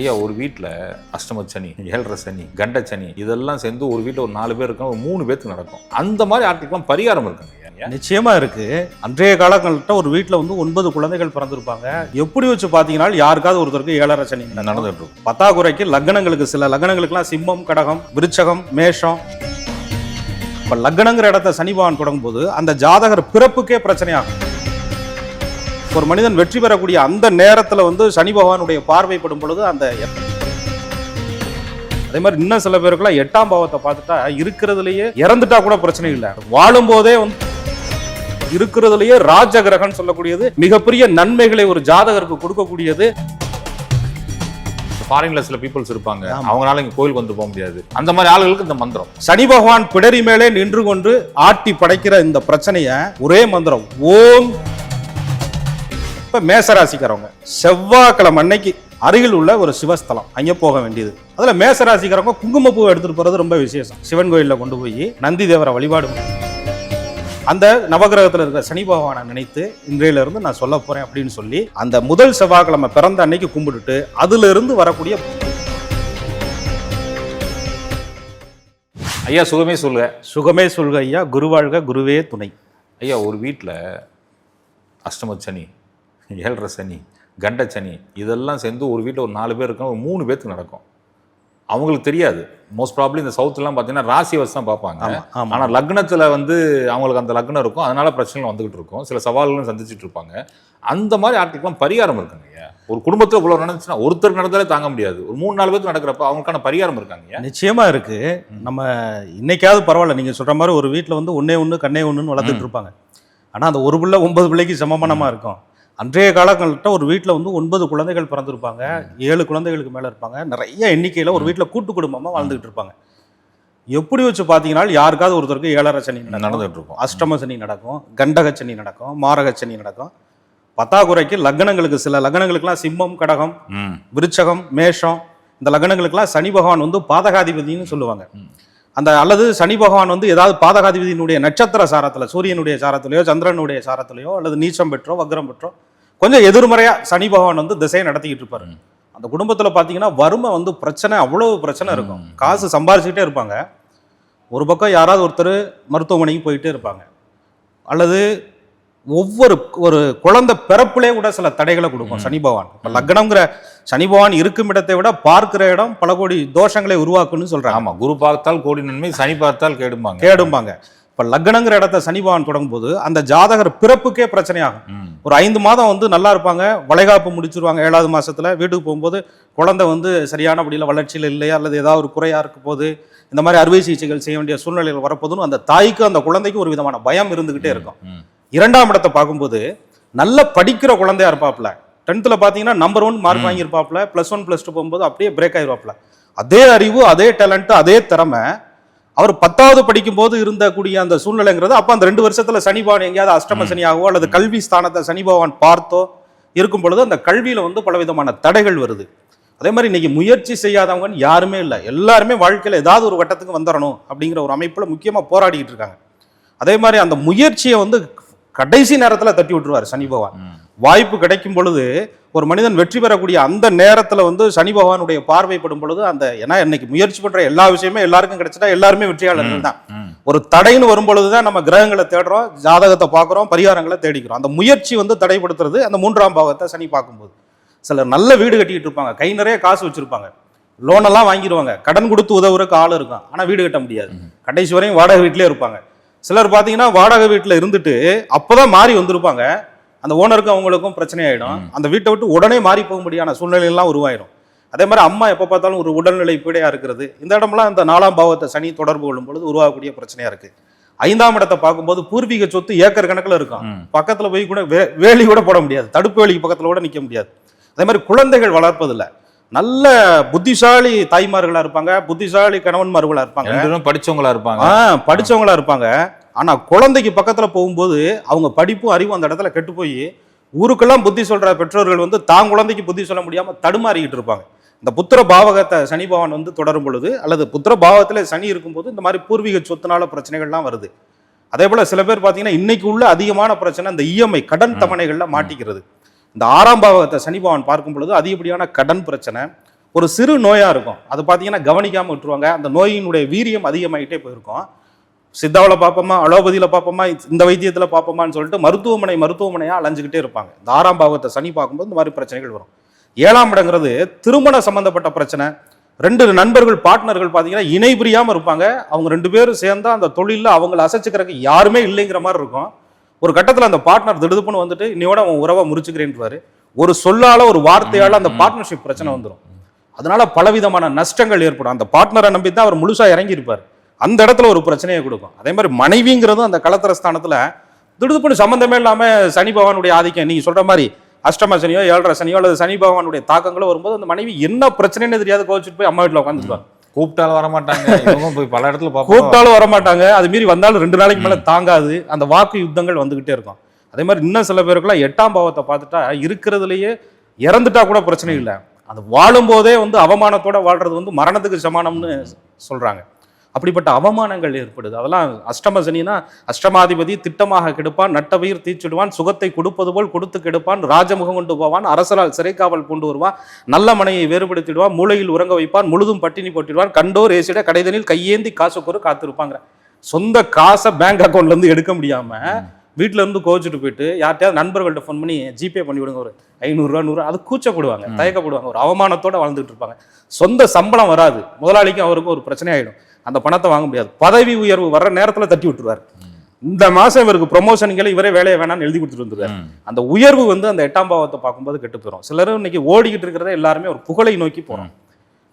ஐயா ஒரு வீட்டில் அஷ்டம சனி ஏழரை சனி கண்ட சனி இதெல்லாம் சேர்ந்து ஒரு வீட்டில் ஒரு நாலு பேர் இருக்கும் ஒரு மூணு பேருக்கு நடக்கும். அந்த மாதிரி ஆட்களுக்கெல்லாம் பரிகாரம் இருக்குங்க நிச்சயமா இருக்கு. அன்றைய காலங்கள்ட்ட ஒரு வீட்டில் வந்து ஒன்பது குழந்தைகள் பிறந்திருப்பாங்க. எப்படி வச்சு பார்த்தீங்கன்னா யாருக்காவது ஒருத்தருக்கு ஏழரை சனி. நடந்துட்டு இருக்கும் பத்தாக்குறைக்கு லக்னங்களுக்கு சில லக்னங்களுக்குலாம் சிம்மம் கடகம் விருச்சகம் மேஷம். இப்போ லக்னங்கிற இடத்த சனி பகவான் தொடங்கும்போது அந்த ஜாதகர் பிறப்புக்கே பிரச்சனையாகும். ஒரு மனிதன் வெற்றி பெறக்கூடிய அந்த நேரத்தில் வந்து சனி பகவானுடைய பார்வைப்படும் பொழுது அந்த அதே மாதிரி இன்னும் சில பேருக்குலாம் எட்டாம் பாவத்தை பார்த்துட்டா இருக்கிறதுலயே இறந்துட்டா கூட பிரச்சனை இல்லை. வாழும் போதே வந்து இருக்கிறதுலயே ராஜ கிரகம்னு சொல்லக்கூடியது மிகப்பெரிய நன்மைகளை ஒரு ஜாதகருக்கு கொடுக்கக்கூடியது. ஃபாரின்ல சில பீப்புள்ஸ் இருப்பாங்க. அவங்களால இங்க கோயிலுக்கு வந்து போக முடியாது. அந்த மாதிரி ஆளுகளுக்கு இந்த மந்திரம். சனி பகவான் பிடரி மேலே நின்று கொண்டு ஆட்டி படைக்கிற இந்த பிரச்சனைய ஒரே மந்திரம். ஓம் இப்ப மேசராசிக்காரவங்க. செவ்வாய்க்கிழமை அன்னைக்கு அருகில் உள்ள ஒரு சிவஸ்தலம். அங்க போக வேண்டியது. அதுல மேசராசிக்காரவங்க குங்குமப்பூ எடுத்துட்டு போறது ரொம்ப விசேஷம். சிவன் கோயில்ல கொண்டு போய் நந்தி தேவரை வழிபாடு அந்த நவகிரகத்துல இருக்கிற சனி பகவானை நினைத்து இன்றையில இருந்து நான் சொல்ல போறேன் அப்படின்னு சொல்லி அந்த முதல் செவ்வாய்க்கிழமை பிறந்த அன்னைக்கு கும்பிட்டுட்டு அதுல இருந்து வரக்கூடிய ஐயா சுகமே சொல்லுங்க சுகமே சொல்க ஐயா. குருவாழ்க குருவே துணை. ஐயா ஒரு வீட்டில் அஷ்டம சனி. ஏழரை சனி கண்ட சனி இதெல்லாம் சேர்ந்து ஒரு வீட்டில் ஒரு நாலு பேர் இருக்கும் ஒரு மூணு பேருக்கு நடக்கும். அவங்களுக்கு தெரியாது. மோஸ்ட் ப்ராப்ளி இந்த சவுத்துலாம் பார்த்தீங்கன்னா ராசி வச்சு தான் பார்ப்பாங்க. ஆனால் லக்னத்தில் வந்து அவங்களுக்கு அந்த லக்னம் இருக்கும். அதனால பிரச்சனைகள் வந்துகிட்டு இருக்கும். சில சவால்களும் சந்திச்சுட்டு இருப்பாங்க. அந்த மாதிரி ஆட்களுக்கெல்லாம் பரிகாரம் இருக்குங்க ஒரு குடும்பத்தில் இவ்வளோ நடந்துச்சுன்னா ஒருத்தருக்கு நடந்தாலே தாங்க முடியாது. ஒரு மூணு நாலு பேருக்கு நடக்கிறப்ப அவங்களுக்கான பரிகாரம் இருக்காங்க ஐயா. நிச்சயமா இருக்கு. நம்ம இன்னைக்காவது பரவாயில்ல. நீங்க சொல்ற மாதிரி ஒரு வீட்ல வந்து ஒண்ணே ஒண்ணு கண்ணே ஒண்ணுன்னு வளர்த்துட்டு இருப்பாங்க. ஆனா அந்த ஒரு பிள்ளை ஒன்பது பிள்ளைக்கு சமமானமா இருக்கும். அன்றைய காலங்கள்ட்ட ஒரு வீட்ல வந்து ஒன்பது குழந்தைகள் பிறந்திருப்பாங்க. ஏழு குழந்தைகளுக்கு மேல இருப்பாங்க. நிறைய எண்ணிக்கையில ஒரு வீட்ல கூட்டு குடும்பமா வாழ்ந்துகிட்டு இருப்பாங்க. எப்படி வச்சு பார்த்தீங்கன்னா யாருக்காவது ஒருத்தருக்கு ஏழரை சனி நடந்துட்டு இருக்கும். அஷ்டம சனி நடக்கும். கண்டக சனி நடக்கும். மாரக சனி நடக்கும். பத்தாக்குறைக்கு லக்னங்களுக்கு சில லக்னங்களுக்குலாம் சிம்மம் கடகம் விருச்சகம் மேஷம் இந்த லக்னங்களுக்கெல்லாம் சனி பகவான் வந்து பாதகாதிபதினு சொல்லுவாங்க. அந்த அல்லது சனி பகவான் வந்து ஏதாவது பாதகாதிபதியினுடைய நட்சத்திர சாரத்தில் சூரியனுடைய சாரத்திலேயோ சந்திரனுடைய சாரத்திலேயோ அல்லது நீச்சம் பெற்றோ வக்ரம் பெற்றோ கொஞ்சம் எதிர்மறையா சனி பகவான் வந்து திசையை நடத்திக்கிட்டு இருப்பாரு. அந்த குடும்பத்துல பாத்தீங்கன்னா வறுமை வந்து பிரச்சனை அவ்வளவு பிரச்சனை இருக்கும். காசு சம்பாரிச்சுக்கிட்டே இருப்பாங்க. ஒரு பக்கம் யாராவது ஒருத்தர் மருத்துவமனைக்கு போயிட்டே இருப்பாங்க. அல்லது ஒவ்வொரு ஒரு குழந்தை பிறப்புலே கூட சில தடைகளை கொடுக்கும். சனி பகவான். இப்ப லக்னம்ங்கிற சனி பகவான் இருக்கும் இடத்தை விட பார்க்கிற இடம் பல கோடி தோஷங்களை உருவாக்குன்னு சொல்றாங்க. ஆமா குரு பார்த்தால் கோடி நன்மை சனி பார்த்தால் கேடும்பாங்க. கேடும்பாங்க. இப்ப லக்னங்கிற இடத்த சனி பகவான் தொடங்கும்போது அந்த ஜாதகர் பிறப்புக்கே பிரச்சனையாகும். ஒரு ஐந்து மாதம் வந்து நல்லா இருப்பாங்க வளைகாப்பு முடிச்சிருவாங்க ஏழாவது மாசத்துல வீட்டுக்கு போகும்போது குழந்தை வந்து சரியானபடியில் வளர்ச்சியில் இல்லையா அல்லது ஏதாவது ஒரு குறையா இருக்க போது இந்த மாதிரி அறுவை சிகிச்சைகள் செய்ய வேண்டிய சூழ்நிலைகள் வரப்போதுன்னு அந்த தாய்க்கு அந்த குழந்தைக்கு ஒரு விதமான பயம் இருந்துகிட்டே இருக்கும். இரண்டாம் இடத்தை பார்க்கும்போது நல்ல படிக்கிற குழந்தையா இருப்பாப்ல டென்த்தில் பார்த்தீங்கன்னா நம்பர் ஒன் மார்க். வாங்கியிருப்பாப்ல ப்ளஸ் ஒன் ப்ளஸ் டூ போகும்போது அப்படியே பிரேக் ஆயிருவாப்ல அதே அறிவு அதே டேலண்ட் அதே திறமை அவர் பத்தாவது படிக்கும்போது இருந்த கூடிய அந்த சூழ்நிலைங்கிறது அப்போ அந்த ரெண்டு வருஷத்துல சனி பகவான் எங்கேயாவது அஷ்டம. சனியாகவோ அல்லது கல்வி ஸ்தானத்தை சனி பகவான் பார்த்தோ இருக்கும் பொழுது அந்த கல்வியில வந்து பலவிதமான தடைகள் வருது. அதே மாதிரி இன்னைக்கு முயற்சி செய்யாதவங்கன்னு யாருமே இல்லை. எல்லாருமே வாழ்க்கையில ஏதாவது ஒரு கட்டத்துக்கு வந்துடணும் அப்படிங்கிற ஒரு அமைப்புல முக்கியமா போராடிக்கிட்டு இருக்காங்க. அதே மாதிரி அந்த முயற்சியை வந்து கடைசி நேரத்துல தட்டி விட்டுருவார் சனி பகவான். வாய்ப்பு கிடைக்கும் பொழுது ஒரு மனிதன் வெற்றி பெறக்கூடிய அந்த நேரத்துல வந்து சனி பகவானுடைய பார்வைப்படும் பொழுது அந்த ஏன்னா இன்னைக்கு முயற்சி பண்ற எல்லா விஷயமே எல்லாருக்கும் கிடைச்சிட்டா எல்லாருமே வெற்றியாளர்கள் தான். ஒரு தடைன்னு வரும்பொழுது தான் நம்ம கிரகங்களை தேடுறோம் ஜாதகத்தை பார்க்குறோம் பரிகாரங்களை தேடிக்கிறோம். அந்த முயற்சி வந்து தடைப்படுத்துறது அந்த மூன்றாம் பாவத்தை சனி பார்க்கும்போது. சிலர் நல்ல வீடு கட்டிக்கிட்டு இருப்பாங்க கை நிறைய காசு வச்சிருப்பாங்க. லோனெல்லாம் வாங்கிடுவாங்க. கடன் கொடுத்து உதவுறதுக்கு ஆள் இருக்கும் ஆனால் வீடு கட்ட முடியாது. கடைசி வரையும் வாடகை வீட்டிலே இருப்பாங்க. சிலர் பார்த்தீங்கன்னா வாடகை வீட்டில் இருந்துட்டு அப்பதான் மாறி வந்திருப்பாங்க. அந்த ஓனருக்கும் அவங்களுக்கும் பிரச்சனை ஆயிடும் ம். அந்த வீட்டை விட்டு உடனே மாறி போகும்படியான சூழ்நிலையெல்லாம் உருவாயிடும் அதே மாதிரி அம்மா எப்போ பார்த்தாலும் ஒரு உடல்நிலை பீடையா இருக்கிறது. இந்த இடம்லாம் இந்த நாலாம் பாவத்தை சனி தொடர்பு கொள்ளும் பொழுது உருவாகக்கூடிய பிரச்சனையா இருக்கு. ஐந்தாம் இடத்தை பார்க்கும்போது பூர்வீக சொத்து ஏக்கர் கணக்கில் இருக்கும். பக்கத்துல போய் கூட வே- வேலி கூட போட முடியாது. தடுப்பு வேலிக்கு பக்கத்துல கூட நிக்க முடியாது. அதே மாதிரி குழந்தைகள் வளர்ப்பதில்ல. நல்ல புத்திசாலி தாய்மார்களா இருப்பாங்க புத்திசாலி கணவன்மார்களா இருப்பாங்க. படிச்சவங்களா இருப்பாங்க. படிச்சவங்களா இருப்பாங்க. ஆனா குழந்தைக்கு பக்கத்துல போகும்போது அவங்க படிப்பும் அறிவும் அந்த இடத்துல கெட்டு போய் ஊருக்கெல்லாம் புத்தி சொல்ற பெற்றோர்கள் வந்து தான் குழந்தைக்கு புத்தி சொல்ல முடியாம தடுமாறிக்கிட்டு இருப்பாங்க. இந்த புத்திர பாவகத்தை சனி பகவான் வந்து தொடரும் பொழுது அல்லது புத்திர பாவத்துல சனி இருக்கும்போது இந்த மாதிரி பூர்வீக சொத்துனால பிரச்சனைகள்லாம் வருது. அதே போல சில பேர் பார்த்தீங்கன்னா இன்னைக்கு உள்ள அதிகமான பிரச்சனை இந்த இஎம்ஐ கடன். தவணைகள்ல மாட்டிக்கிறது. இந்த ஆறாம் பாவகத்தை சனி பகவான் பார்க்கும் பொழுது அதிகப்படியான கடன் பிரச்சனை. ஒரு சிறு நோயாக இருக்கும். அது பார்த்தீங்கன்னா கவனிக்காமல் விட்டுருவாங்க. அந்த நோயினுடைய வீரியம் அதிகமாகிட்டே போயிருக்கும். சித்தாவில் பார்ப்போமா அலோபதியில் பார்ப்போமா இந்த வைத்தியத்தில் பார்ப்போமான்னு சொல்லிட்டு மருத்துவமனை மருத்துவமனையாக அலைஞ்சிக்கிட்டே இருப்பாங்க. இந்த ஆறாம் பாவத்தை சனி பார்க்கும்போது இந்த மாதிரி பிரச்சனைகள் வரும். ஏழாம் இடங்கிறது திருமண சம்பந்தப்பட்ட பிரச்சனை. ரெண்டு நண்பர்கள் பார்ட்னர்கள் பார்த்தீங்கன்னா இணை புரியாமல் இருப்பாங்க. அவங்க ரெண்டு பேரும் சேர்ந்தால் அந்த தொழிலில் அவங்கள அசைச்சிக்கிறதுக்கு யாருமே இல்லைங்கிற மாதிரி இருக்கும். ஒரு கட்டத்தில் அந்த பார்ட்னர் திடுதுப்புன்னு வந்துட்டு இன்னையோட அவன் உறவை முறிச்சுக்கிறேன்றாரு. ஒரு சொல்லால ஒரு வார்த்தையால அந்த பார்ட்னர்ஷிப் பிரச்சனை வந்துடும் அதனால பலவிதமான நஷ்டங்கள் ஏற்படும். அந்த பார்ட்னரை நம்பி தான் அவர் முழுசா இறங்கி இருப்பார் அந்த இடத்துல ஒரு பிரச்சனையை கொடுக்கும். அதே மாதிரி மனைவிங்கிறதும் அந்த களத்திர ஸ்தானத்துல திடுதுப்புன்னு சம்பந்தமே இல்லாம சனி பகவானுடைய ஆதிக்கம். நீங்க சொல்ற மாதிரி அஷ்டம சனியோ ஏழரை சனியோ அல்லது சனி பகவானுடைய தாக்கங்களோ வரும்போது அந்த மனைவி என்ன பிரச்சனைன்னு தெரியாத கோவிச்சுட்டு போய் அம்மா வீட்டில் உட்காந்துருப்பாங்க கூப்பிட்டாலும் வர மாட்டாங்க இவங்க போய் பல இடத்துல கூப்பிட்டாலும் வர மாட்டாங்க அது மீறி வந்தாலும் ரெண்டு நாளைக்கு மேலே தாங்காது. அந்த வாக்கு யுத்தங்கள் வந்துகிட்டே இருக்கும். அதே மாதிரி இன்னும் சில பேருக்குலாம் எட்டாம் பாவத்தை பார்த்துட்டா இருக்கிறதுலையே இறந்துட்டா கூட பிரச்சனை இல்லை. அது வாழும்போதே வந்து அவமானத்தோட வாழ்றது வந்து மரணத்துக்கு சமானம்னு சொல்றாங்க. அப்படிப்பட்ட அவமானங்கள் ஏற்படுது. அதெல்லாம் அஷ்டம சனினா அஷ்டமாதிபதி திட்டமாக கெடுப்பான் நட்டவயிர் தீச்சிடுவான் சுகத்தை கொடுப்பது போல் கொடுத்து கெடுப்பான் ராஜமுகம் கொண்டு போவான் அரசரால் சிறைக்காவல் கொண்டு வருவான் நல்ல மனையை வேறுபடுத்திடுவான் மூளையில் உறங்க வைப்பான் முழுதும் பட்டினி போட்டிடுவான் கண்டோர் ஏசிட கடைதனில் கையேந்தி காசு கூறு காத்திருப்பாங்க. சொந்த காசை பேங்க் அக்கௌண்ட்ல இருந்து எடுக்க முடியாம வீட்ல இருந்து கோச்சிட்டு போயிட்டு யார்ட்டையாவது நண்பர்கள்ட்ட ஃபோன் பண்ணி ஜிபே பண்ணி விடுங்க ஒரு ஐநூறுரூவா நூறு அது கூச்சப்படுவாங்க தயக்கப்படுவாங்க ஒரு அவமானத்தோட வாழ்ந்துட்டு இருப்பாங்க. சொந்த சம்பளம் வராது. முதலாளிக்கும் அவருக்கும் ஒரு பிரச்சனை ஆயிடும். அந்த பணத்தை வாங்க முடியாது. பதவி உயர்வு வர்ற நேரத்துல தட்டி விட்டுருவாரு. இந்த மாசம் இவருக்கு ப்ரொமோஷனுங்களை இவரே வேலையை வேணாம்னு எழுதி கொடுத்துட்டு வந்துருவாரு. அந்த உயர்வு வந்து அந்த எட்டாம் பாவத்தை பார்க்கும்போது கெட்டு போயிடும் சிலரும் இன்னைக்கு ஓடிக்கிட்டு இருக்கிறத எல்லாருமே ஒரு புகழை நோக்கி போறோம்.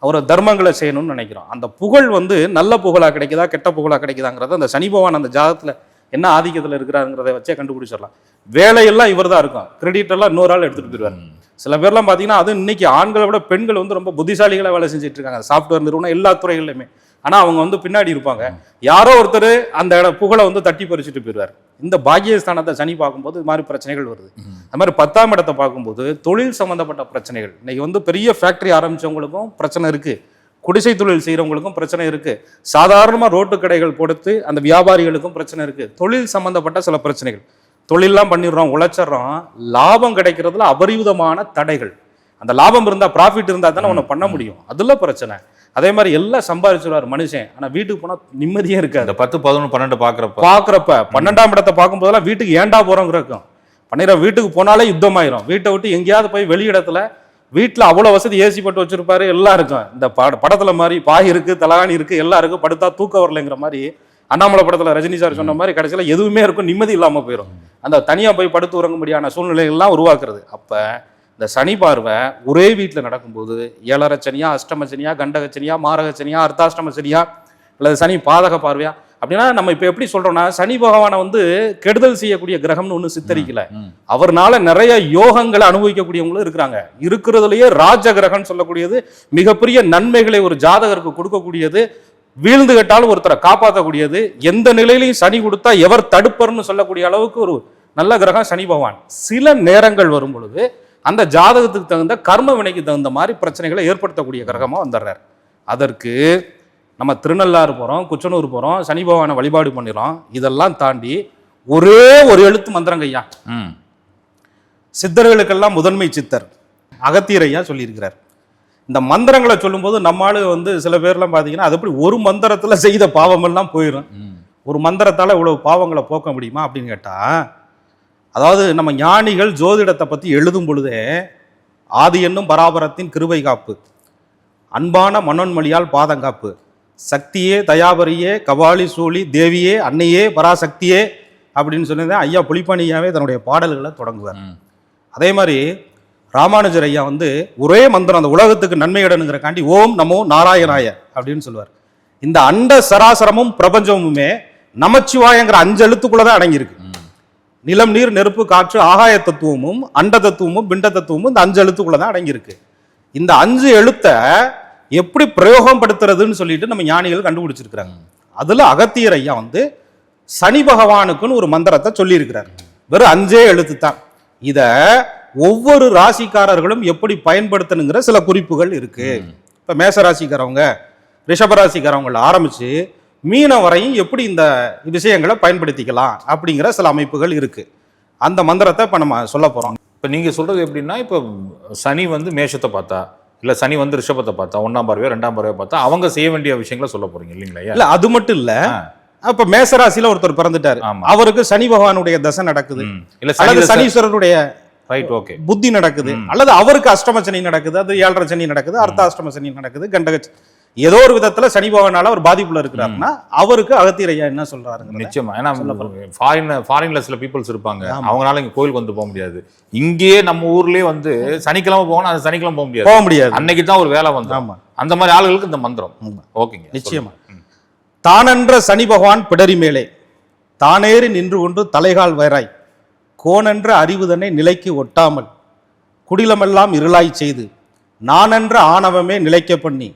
அவரை தர்மங்களை செய்யணும்னு நினைக்கிறோம். அந்த புகழ் வந்து நல்ல புகழா கிடைக்குதா கெட்ட புகழா கிடைக்குதாங்கிறத அந்த சனி பகவான் அந்த ஜாதத்துல என்ன ஆதிக்கத்துல இருக்கிறாருங்கிறத வச்சே கண்டுபிடிச்சிடலாம். வேலையெல்லாம் இவர் தான் இருக்கும். கிரெடிட் எல்லாம் இன்னொரு ஆள் எடுத்துட்டு போயிடுவார். சில பேர்லாம் பார்த்தீங்கன்னா அது இன்னைக்கு ஆண்களை விட பெண்கள் வந்து ரொம்ப புத்திசாலிகளா வேலை செஞ்சுட்டு இருக்காங்க. சாஃப்ட்வேர் நிறுவனம் எல்லா துறைகளிலுமே ஆனால் அவங்க வந்து பின்னாடி இருப்பாங்க. யாரோ ஒருத்தர் அந்த இட புகழை வந்து தட்டி பறிச்சுட்டு போயிடுவார். இந்த பாக்கியஸ்தானத்தை சனி பார்க்கும்போது இது மாதிரி பிரச்சனைகள் வருது. அது மாதிரி பத்தாம் இடத்தை பார்க்கும்போது தொழில் சம்மந்தப்பட்ட பிரச்சனைகள். இன்னைக்கு வந்து பெரிய ஃபேக்ட்ரி ஆரம்பித்தவங்களுக்கும் பிரச்சனை இருக்குது குடிசை தொழில் செய்கிறவங்களுக்கும் பிரச்சனை இருக்குது சாதாரணமாக ரோட்டு கடைகள் கொடுத்து அந்த வியாபாரிகளுக்கும் பிரச்சனை இருக்குது தொழில் சம்மந்தப்பட்ட சில பிரச்சனைகள். தொழிலெலாம் பண்ணிடுறோம் உழைச்சிடுறோம். லாபம் கிடைக்கிறதுல அபரிவிதமான தடைகள். அந்த லாபம் இருந்தால் ப்ராஃபிட் இருந்தால் தானே ஒன்று பண்ண முடியும். அதில் பிரச்சனை. அதே மாதிரி எல்லாம் சம்பாதிச்சிருவார் மனுஷன். ஆனா வீட்டுக்கு போனா நிம்மதியே இருக்காது. இந்த பத்து பதினொன்று பன்னெண்டு பார்க்குறப்ப பார்க்குறப்ப பன்னெண்டாம் இடத்தை பார்க்கும்போதெல்லாம் வீட்டுக்கு ஏன்டா போறோங்கிற இருக்கும். பன்னிர வீட்டுக்கு போனாலே யுத்தம் ஆயிரும் வீட்டை விட்டு எங்கேயாவது போய் வெளி இடத்துல வீட்டில் அவ்வளோ வசதி ஏசி போட்டு வச்சிருப்பாரு எல்லாம் இருக்கும். இந்த பட படத்துல மாதிரி பாய் இருக்கு தலகாணி இருக்கு எல்லாம் இருக்கு படுத்தா தூக்கம் வரலைங்கிற மாதிரி அண்ணாமலை படத்துல ரஜினி சார் சொன்ன மாதிரி கடைசியில் எதுவுமே இருக்கும் நிம்மதி இல்லாம போயிடும் அந்த தனியா போய் படுத்து உறங்க முடியாத சூழ்நிலைகள்லாம் உருவாக்குறது. அப்ப இந்த சனி பார்வை ஒரே வீட்டில் நடக்கும்போது ஏழரை சனியா அஷ்டம சனியா கண்டக சனியா மாரக சனியா அர்த்தாஷ்டம சனியா அல்லது சனி பாதக பார்வையா? அப்படின்னா நம்ம இப்போ எப்படி சொல்றோம்னா சனி பகவானை வந்து கெடுதல் செய்யக்கூடிய கிரகம்னு ஒன்று சித்தரிக்கல. அவர்னால நிறைய யோகங்களை அனுபவிக்கக்கூடியவங்களும் இருக்கிறாங்க. இருக்கிறதுலயே ராஜ கிரகம்னு சொல்லக்கூடியது மிகப்பெரிய நன்மைகளை ஒரு ஜாதகருக்கு கொடுக்கக்கூடியது வீழ்ந்து கட்டாலும் ஒருத்தரை காப்பாற்றக்கூடியது எந்த நிலையிலையும் சனி கொடுத்தா எவர் தடுப்பர்னு சொல்லக்கூடிய அளவுக்கு ஒரு நல்ல கிரகம் சனி பகவான். சில நேரங்கள் வரும் பொழுது அந்த ஜாதகத்துக்கு தகுந்த கர்ம வினைக்கு தகுந்த மாதிரி பிரச்சனைகளை ஏற்படுத்தக்கூடிய கிரகமா வந்துடுறார். அதற்கு நம்ம திருநள்ளாறு போறோம் குச்சனூர் போறோம் சனி பகவானை வழிபாடு பண்ணிடுறோம் இதெல்லாம் தாண்டி ஒரே ஒரு எழுத்து மந்திரங்க ஐயா. சித்தர்களுக்கெல்லாம் முதன்மை சித்தர் அகத்தியர் ஐயா சொல்லியிருக்கிறார். இந்த மந்திரங்களை சொல்லும்போது நம்ம ஆளு வந்து சில பேர்லாம் பார்த்தீங்கன்னா அது எப்படி ஒரு மந்திரத்துல செய்த பாவமெல்லாம் போயிடும் ஒரு மந்திரத்தால இவ்வளவு பாவங்களை போக்க முடியுமா அப்படின்னு கேட்டா அதாவது நம்ம ஞானிகள் ஜோதிடத்தை பத்தி எழுதும் பொழுதே ஆதி என்னும் பராபரத்தின் கிருபை காப்பு அன்பான மனோன்மொழியால் பாதங்காப்பு சக்தியே தயாபரியே கபாலி சூழி தேவியே அன்னையே பராசக்தியே அப்படின்னு சொன்னதே ஐயா புலிப்பாணியாவே தன்னுடைய பாடல்களை தொடங்குவார். அதே மாதிரி ராமானுஜர் ஐயா வந்து ஒரே மந்திரம் அந்த உலகத்துக்கு நன்மையிடனுங்கிறக்காண்டி ஓம் நமோ நாராயணாய அப்படின்னு சொல்லுவார் இந்த அண்ட சராசரமும் பிரபஞ்சமுமே நமச்சிவாயங்கிற அஞ்சு எழுத்துக்குள்ள தான் அடங்கியிருக்கு. நிலம் நீர் நெருப்பு காற்று ஆகாய தத்துவமும் அண்ட தத்துவமும் பிண்ட தத்துவமும் இந்த அஞ்சு எழுத்துக்குள்ள தான் அடங்கியிருக்கு. இந்த அஞ்சு எழுத்தை எப்படி பிரயோகம் படுத்துறதுன்னு சொல்லிட்டு நம்ம ஞானிகள் கண்டுபிடிச்சிருக்கிறாங்க. அதில் அகத்தியர் ஐயா வந்து சனி பகவானுக்குன்னு ஒரு மந்திரத்தை சொல்லியிருக்கிறார். வெறும் அஞ்சே எழுத்து தான். இதை ஒவ்வொரு ராசிக்காரர்களும் எப்படி பயன்படுத்தணுங்கிற சில குறிப்புகள் இருக்கு. இப்போ மேச ராசிக்காரவங்க ரிஷப ராசிக்காரவங்கள ஆரம்பிச்சு மீன வரையும் எப்படி இந்த விஷயங்களை பயன்படுத்திக்கலாம் அப்படிங்கிற சில அமைப்புகள் இருக்கு. அந்த மந்திரத்தை இப்ப நம்ம சொல்ல போறோம். இப்போ நீங்கள் சொல்கிறது எப்படின்னா இப்போ சனி வந்து மேஷத்தை பார்த்தா இல்ல சனி வந்து ரிஷபத்தை பார்த்தா ஒன்னாம் பார்வையோ ரெண்டாம் பார்வையோ பார்த்தா அவங்க செய்ய வேண்டிய விஷயங்களை சொல்ல போறீங்க இல்லைங்களா? இல்ல அது மட்டும் இல்ல. அப்ப மேசராசியில ஒருத்தர் பிறந்துட்டாரு. அவருக்கு சனி பகவானுடைய தசை நடக்குது. இல்ல அல்லது சனி சனீஸ்வரருடைய ரைட் ஓகே புத்தி நடக்குது. அல்லது அவருக்கு அஷ்டம சனி நடக்குது அது ஏழரை சனி நடக்குது அர்த்தாஷ்டம சனி நடக்குது கண்டக ஏதோ ஒரு விதத்துல சனி பகவானால அவர் பாதிப்புல இருக்கிறாருன்னா அவருக்கு அகத்தியரையா என்ன சொல்றாருங்க நிச்சயமா. ஏன்னா ஃபாரின் ஃபாரின்ல சில பீப்புள்ஸ் இருப்பாங்க. அவங்களால இங்க கோயிலுக்கு வந்து போக முடியாது. இங்கேயே நம்ம ஊர்லயே வந்து சனிக்கிழமை போகணும் அது சனிக்கிழமை போக முடியாது. போக முடியாது. அன்னைக்கு தான் ஒரு வேலை வந்து அந்த மாதிரி ஆளுகளுக்கு இந்த மந்திரம். ஓகேங்க. நிச்சயமா. தானென்ற சனி பகவான் பிடரி மேலே தானேறி நின்று கொண்டு தலைகால் வைராய் கோனென்ற அறிவுதனை நிலைக்கு ஒட்டாமல் குடிலமெல்லாம் இருளாய் செய்து நானென்ற ஆணவமே நிலைக்க பண்ணி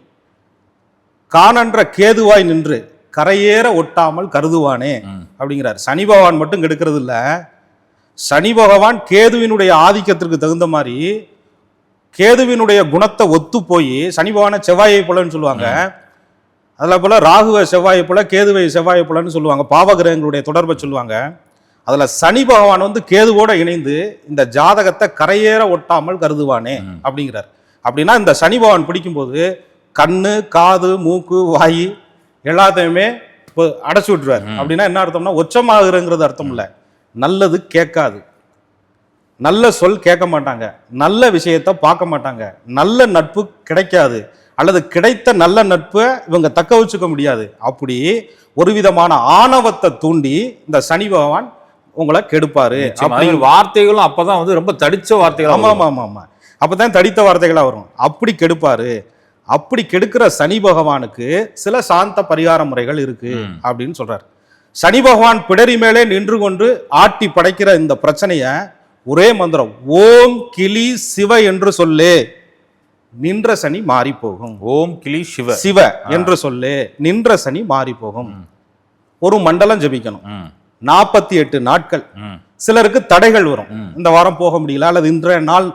கானென்ற கேதுவாய் நின்று கரையேற ஒட்டாமல் கருதுவானே. அப்படிங்கிறார். சனி பகவான் மட்டும் கெடுக்கிறது இல்ல சனி பகவான் கேதுவினுடைய ஆதிக்கத்திற்கு தகுந்த மாதிரி கேதுவினுடைய குணத்தை ஒத்து போய் சனி பகவானை செவ்வாயை போலன்னு சொல்லுவாங்க. அதில் போல ராகுவை செவ்வாயை போல கேதுவை செவ்வாயை போலன்னு சொல்லுவாங்க. பாவகிரகங்களுடைய தொடர்பை சொல்லுவாங்க. அதில் சனி பகவான் வந்து கேதுவோட இணைந்து இந்த ஜாதகத்தை கரையேற ஒட்டாமல் கருதுவானே அப்படிங்கிறார். அப்படின்னா இந்த சனி பகவான் பிடிக்கும்போது கண்ணு காது மூக்கு வாய் எல்லாத்தையுமே இப்போ அடைச்சி விட்டுருவார். அப்படின்னா என்ன அர்த்தம்னா உச்சமாகுறங்கிறது அர்த்தம் இல்லை நல்லது கேட்காது. நல்ல சொல் கேட்க மாட்டாங்க. நல்ல விஷயத்த பார்க்க மாட்டாங்க. நல்ல நட்பு கிடைக்காது. அல்லது கிடைத்த நல்ல நட்பை இவங்க தக்க வச்சுக்க முடியாது. அப்படி ஒரு விதமான ஆணவத்தை தூண்டி இந்த சனி பகவான் உங்களை கெடுப்பாரு. நிச்சயமா. அப்படி அது வார்த்தைகளும் அப்பதான் வந்து ரொம்ப தடிச்ச வார்த்தைகள் ஆமா ஆமா ஆமா ஆமா. அப்பதான் தடித்த வார்த்தைகளா வரும். அப்படி கெடுப்பாரு. அப்படி கெடுக்கிற சனி பகவானுக்கு சில சாந்த பரிகார முறைகள் இருக்கு. அப்படின்னு சொல்றாரு. சனி பகவான் பிடரி மேலே நின்று கொண்டு ஆட்டி படைக்கிற இந்த பிரச்சனைய ஒரே மந்திரம் ஓம் கிளி சிவ என்று சொல்லு நின்ற சனி மாறி போகும் ஓம் கிளி சிவ. சிவ என்று சொல்லு நின்ற சனி மாறி போகும் ஒரு மண்டலம் ஜெபிக்கணும். நாற்பத்தி எட்டு நாட்கள். சிலருக்கு தடைகள் வரும். இந்த வாரம் போக முடியல அல்லது இன்றைய நாள்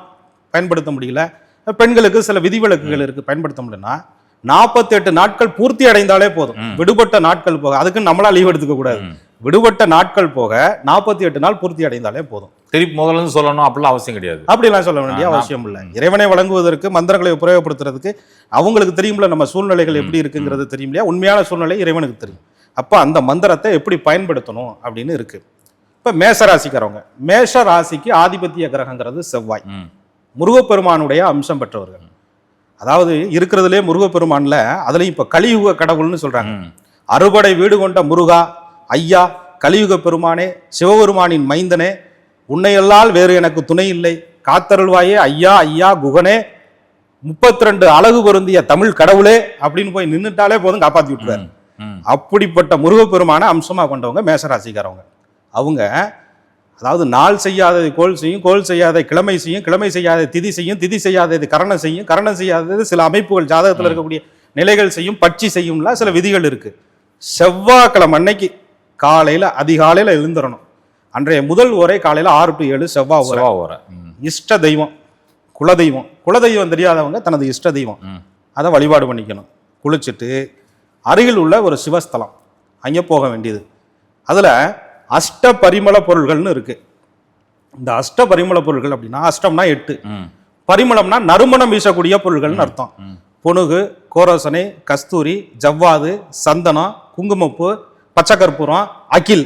பயன்படுத்த முடியல. பெண்களுக்கு சில விதிவிலக்குகள் இருக்கு பயன்படுத்த முடியலன்னா நாற்பத்தி எட்டு நாட்கள் பூர்த்தி அடைந்தாலே போதும். விடுபட்ட நாட்கள் போக அதுக்கு நம்மளா லீவ் எடுத்துக்க கூடாது. விடுபட்ட நாட்கள் போக நாற்பத்தி எட்டு நாள் பூர்த்தி அடைந்தாலே போதும். திருப்பி முதல்ல சொல்லணும் அப்படிலாம் அவசியம் கிடையாது. அப்படிலாம் சொல்ல வேண்டிய அவசியம் இல்லை. இறைவனை வழங்குவதற்கு மந்திரங்களை உபயோகப்படுத்துறதுக்கு அவங்களுக்கு தெரியும்ல நம்ம சூழ்நிலைகள் எப்படி இருக்குங்கிறது தெரியும் இல்லையா உண்மையான சூழ்நிலை இறைவனுக்கு தெரியும். அப்போ அந்த மந்திரத்தை எப்படி பயன்படுத்தணும் அப்படின்னு இருக்கு. இப்போ மேஷ ராசிக்காரவங்க மேஷ ராசிக்கு ஆதிபத்திய கிரகங்கிறது செவ்வாய். முருகப்பெருமானுடைய அம்சம் பெற்றவர்கள். அதாவது இருக்கிறதுலே முருகப்பெருமான்ல அதுலயும் இப்ப கலியுக கடவுள்னு சொல்றாங்க. ம். அறுபடை வீடு கொண்ட முருகா ஐயா கலியுக பெருமானே சிவபெருமானின் மைந்தனே உன்னையல்லால் வேறு எனக்கு துணை இல்லை. காத்தருள்வாயே ஐயா ஐயா குகனே முப்பத்தி ரெண்டு அழகு பொருந்திய தமிழ் கடவுளே அப்படின்னு போய் நின்னுட்டாலே போதும் காப்பாத்தி விட்டுருவாரு. அப்படிப்பட்ட முருகப்பெருமான அம்சமா கொண்டவங்க மேசராசிக்காரவங்க. அவங்க அதாவது நாள் செய்யாதது கோல் செய்யும் கோல் செய்யாத கிழமை செய்யும் கிழமை செய்யாத திதி செய்யும் திதி செய்யாதது கரணம் செய்யும் கரணம் செய்யாதது சில அமைப்புகள் ஜாதகத்தில் இருக்கக்கூடிய நிலைகள் செய்யும் பட்சி செய்யும்லாம் சில விதிகள் இருக்கு. செவ்வாய்க்கிழமை அன்னைக்கு காலையில அதிகாலையில எழுந்துடணும் அன்றைய முதல் ஒரே காலையில ஆறு டு ஏழு செவ்வாய் செவ்வாய் ஓரை. ம், இஷ்ட தெய்வம் குலதெய்வம். குலதெய்வம் தெரியாதவங்க தனது இஷ்ட தெய்வம். அதை வழிபாடு பண்ணிக்கணும். குளிச்சுட்டு அருகில் உள்ள ஒரு சிவஸ்தலம். அங்கே போக வேண்டியது. அதில் அஷ்ட பரிமள பொருள்கள்னு இருக்கு. இந்த அஷ்ட பரிமள பொருள்கள் அப்படின்னா அஷ்டம்னா எட்டு. பரிமளம்னா நறுமணம் வீசக்கூடிய பொருள்கள்னு அர்த்தம். புனுகு கோரோசனை கஸ்தூரி ஜவ்வாது சந்தனம் குங்குமப்பூ பச்சைக்கற்பூரம் அகில்.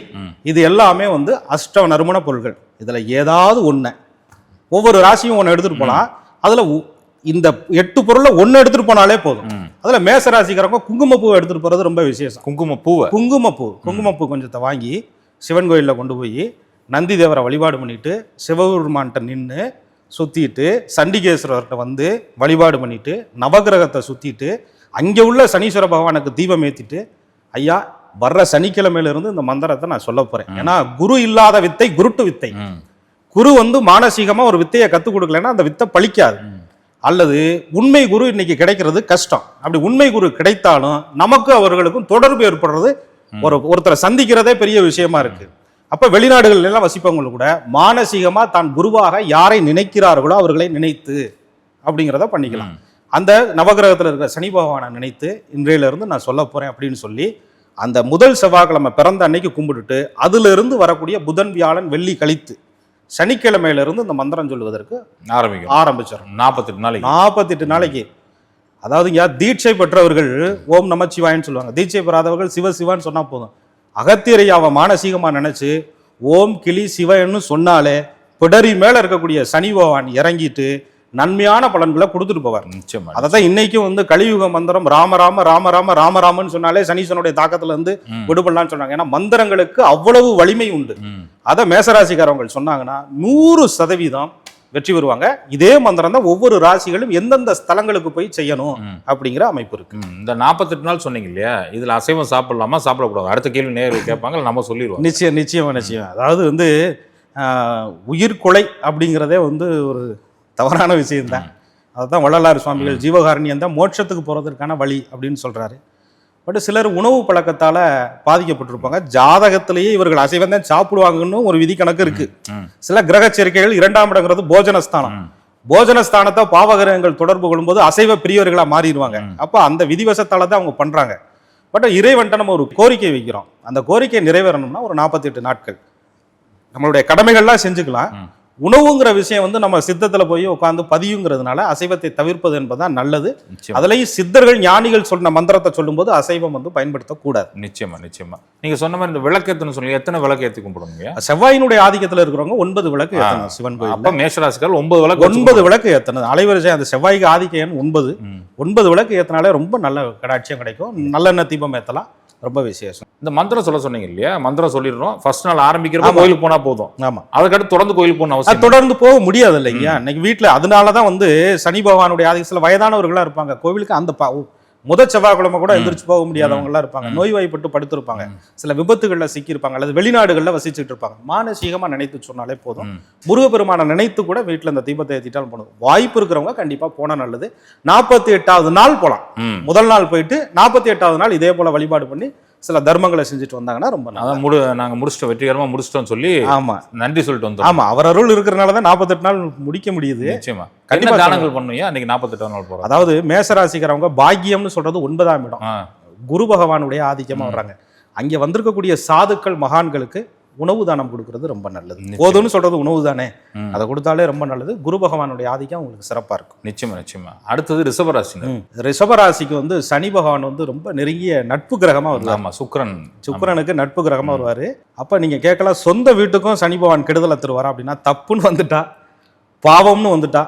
இது எல்லாமே வந்து அஷ்ட நறுமண பொருள்கள் இதுல ஏதாவது ஒண்ணு. ஒவ்வொரு ராசியும் ஒன்று எடுத்துட்டு போலாம். அதுல இந்த எட்டு பொருள்ல ஒண்ணு எடுத்துட்டு போனாலே போதும். அதுல மேச ராசிக்காரங்க குங்குமப்பூ எடுத்துட்டு போறது ரொம்ப விசேஷம். குங்கும பூவை குங்குமப்பூ குங்குமப்பூ கொஞ்சத்தை வாங்கி சிவன் கோயிலில் கொண்டு போய் நந்தி தேவரை வழிபாடு பண்ணிட்டு சிவபெருமான்கிட்ட நின்று சுத்திட்டு சண்டிகேஸ்வரர்கிட்ட வந்து வழிபாடு பண்ணிட்டு நவகிரகத்தை சுத்திட்டு அங்கே உள்ள சனீஸ்வர பகவானுக்கு தீபம் ஏத்திட்டு ஐயா வர்ற சனிக்கிழமையில இருந்து இந்த மந்திரத்தை நான் சொல்ல போறேன். ஏன்னா குரு இல்லாத வித்தை குருட்டு வித்தை. குரு வந்து மானசீகமா ஒரு வித்தையை கத்துக் கொடுக்கலன்னா அந்த வித்தை பழிக்காது. அல்லது உண்மை குரு இன்னைக்கு கிடைக்கிறது கஷ்டம். அப்படி உண்மை குரு கிடைத்தாலும் நமக்கு அவர்களுக்கும் தொடர்பு ஏற்படுறது ஒரு ஒருத்தரை சந்திக்கிறதே பெரிய விஷயமா இருக்கு. அப்ப வெளிநாடுகள் எல்லாம் வசிப்பவங்க கூட மானசீகமா தான் குருவாக யாரை நினைக்கிறார்களோ அவர்களை நினைத்து அப்படிங்கிறத பண்ணிக்கலாம். அந்த நவகிரகத்தில் இருக்கிற சனி பகவானை நினைத்து இன்றையில இருந்து நான் சொல்ல போறேன் அப்படின்னு சொல்லி அந்த முதல் செவ்வாய்க்கிழமை பிறந்த அன்னைக்கு கும்பிட்டுட்டு அதுல இருந்து வரக்கூடிய புதன் வியாழன் வெள்ளி கழித்து சனிக்கிழமையில இருந்து இந்த மந்திரம் சொல்லுவதற்கு ஆரம்பிக்கும் ஆரம்பிச்சிடும் நாற்பத்தெட்டு நாளைக்கு. நாற்பத்தெட்டு நாளைக்கு. அதாவது இங்க தீட்சை பெற்றவர்கள் ஓம் நமச்சிவாயன்னு சொல்லுவாங்க. தீட்சை பெறாதவர்கள் சிவ சிவான்னு சொன்னா போதும். அகத்தியரையாவை மானசீகமா நினைச்சு ஓம் கிளி சிவன்னு சொன்னாலே பிடரி மேல இருக்கக்கூடிய சனி பகவான் இறங்கிட்டு நன்மையான பலன்களை கொடுத்துட்டு போவார். நிச்சயமா அதை தான் இன்னைக்கும் வந்து கலியுக மந்திரம் ராம ராம ராம ராம ராம ராமன்னு சொன்னாலே சனீசனுடைய தாக்கத்துல இருந்து ம். விடுபடலாம்னு சொன்னாங்க ஏன்னா மந்திரங்களுக்கு அவ்வளவு வலிமை உண்டு. அதை மேசராசிக்காரவங்க சொன்னாங்கன்னா நூறு சதவீதம் வெற்றி பெறுவாங்க. இதே மந்திரம் தான் ஒவ்வொரு ராசிகளும் எந்தெந்த ஸ்தலங்களுக்கு போய் செய்யணும். அப்படிங்கிற அமைப்பு இருக்கு. இந்த நாற்பத்தெட்டு நாள் சொன்னீங்க இல்லையா? இதுல அசைவம் சாப்பிடலாமா? சாப்பிடக்கூடாது? அடுத்த கேள்வி நேரில் கேட்பாங்க நம்ம சொல்லிடுவோம். நிச்சயம் நிச்சயமா நிச்சயம். அதாவது வந்து உயிர் கொலை அப்படிங்கிறதே வந்து ஒரு தவறான விஷயம்தான். அதுதான் வள்ளலார் சுவாமிகள் ஜீவகாரண்யம் தான் மோட்சத்துக்கு போகிறதுக்கான வழி அப்படின்னு சொல்றாரு. பட் சிலர் உணவு பழக்கத்தால பாதிக்கப்பட்டிருப்பாங்க. ஜாதகத்திலேயே இவர்கள் அசைவம் தான் சாப்பிடுவாங்கன்னு ஒரு விதி கணக்கு இருக்கு. சில கிரக சேர்க்கைகள் இரண்டாம் இடங்கிறது போஜனஸ்தானம். போஜனஸ்தானத்தை பாவகிரகங்கள் தொடர்பு கொள்ளும்போது அசைவ பிரியவர்களா மாறிடுவாங்க. அப்ப அந்த விதிவசத்தால தான் அவங்க பண்றாங்க. பட் இறைவன்ட்ட நம்ம ஒரு கோரிக்கை வைக்கிறோம். அந்த கோரிக்கை நிறைவேறணும்னா ஒரு 48 நாட்கள். நம்மளுடைய கடமைகள்லாம் செஞ்சுக்கலாம். உணவுங்கிற விஷயம் வந்து நம்ம சித்தத்துல போய் உட்காந்து பதியுங்கிறதுனால அசைவத்தை தவிர்ப்பது என்பதுதான் நல்லது. அதுலயும் சித்தர்கள் ஞானிகள் சொன்ன மந்திரத்தை சொல்லும்போது அசைவம் வந்து பயன்படுத்தக்கூடாது. நிச்சயமா நிச்சயமா. நீங்க சொன்ன மாதிரி இந்த விளக்கேத்துன்னு சொல்லி எத்தனை விளக்கு ஏத்தி கும்பிடுங்க செவ்வாயினுடைய ஆதிக்கத்துல இருக்கிறவங்க ஒன்பது விளக்கு ஏத்தணும் சிவன் கோயில் அப்ப மேஷராசிக்கால் ஒன்பது விளக்கு ஒன்பது விளக்கு ஏத்தணும். அலைவரிசை அந்த செவ்வாய்க்கு ஆதிக்க எண் ஒன்பது. ஒன்பது விளக்கு ஏத்தினாலே ரொம்ப நல்ல கடாட்சியம் கிடைக்கும். நல்லெண்ணெய் தீபம் ஏத்தலாம். ரொம்ப விசேஷம். இந்த மந்திரம் சொல்ல சொன்னீங்க இல்லையா? மந்திரம் சொல்லிடுறோம். ஃபர்ஸ்ட் நாள் ஆரம்பிக்கிறப்ப. கோயிலுக்கு போனா போதும். ஆமா. அதுக்கடுத்து தொடர்ந்து கோயிலுக்கு போகணும் அவசியம் தொடர்ந்து போக முடியாது இல்லைங்க. இன்னைக்கு வீட்டுல அதனாலதான் வந்து சனி பகவானுடைய ஆதிக்க சில வயதானவர்களா இருப்பாங்க. கோவிலுக்கு அந்த முத செவ்வாய்க்கிழமை கூட எந்திரிச்சு போக முடியாதவங்க எல்லாம் இருப்பாங்க. நோய்வாய்ப்பட்டு படுத்திருப்பாங்க. சில விபத்துகள்ல சிக்கியிருப்பாங்க. அல்லது வெளிநாடுகள்ல வசிச்சுட்டு இருப்பாங்க. மானசீகமா நினைத்து சொன்னாலே போதும். முருகப்பெருமானை நினைத்து கூட வீட்டுல இந்த தீபத்தை ஏத்திட்டாலும் போதும். வாய்ப்பு இருக்கிறவங்க கண்டிப்பா போனா நல்லது. நாற்பத்தி எட்டாவது நாள் போலாம். முதல் நாள் போயிட்டு நாற்பத்தி எட்டாவது நாள் இதே போல வழிபாடு பண்ணி சில தர்மங்களை செஞ்சுட்டு வந்தாங்கன்னா ரொம்ப நல்லா முடி நாங்க முடிச்சிட்டோம் வெற்றிகரமா முடிச்சிட்டோம் சொல்லி ஆமா. நன்றி சொல்லிட்டு வந்தோம் ஆமா அவர் அருள் இருக்கிறனால தான் நாற்பத்தெட்டு நாள் முடிக்க முடியுது. நிச்சயமா. கண்டிப்பா கண்டிப்பா தானங்கள் பண்ணுவீங்க? அன்னைக்கு நாற்பத்தெட்டு நாள் போறோம். அதாவது மேசராசிக்கிறவங்க பாக்கியம்னு சொல்றது ஒன்பதாம் இடம். குரு பகவானுடைய ஆதிக்கமா வர்றாங்க. அங்க வந்திருக்கக்கூடிய சாதுக்கள் மகான்களுக்கு உணவு தானம் கொடுக்கறது ரொம்ப நல்லது. போதும்னு சொல்றது உணவு தானே. அதை கொடுத்தாலே ரொம்ப நல்லது. குரு பகவானுடைய ஆதிக்கம் உங்களுக்கு சிறப்பா இருக்கும். நிச்சயமா நிச்சயமா. அடுத்தது ரிஷபராசிங்க. ரிஷபராசிக்கு வந்து சனி பகவான் வந்து ரொம்ப நெருங்கிய நட்பு கிரகமா வருவார். ஆமா சுக்கிரன். சுக்கிரனுக்கு நட்பு கிரகமா வருவாரு. அப்ப நீங்க கேட்கலாம் சொந்த வீட்டுக்கும் சனி பகவான் கெடுதலை தருவாரா அப்படின்னா தப்புன்னு வந்துட்டா பாவம்னு வந்துட்டா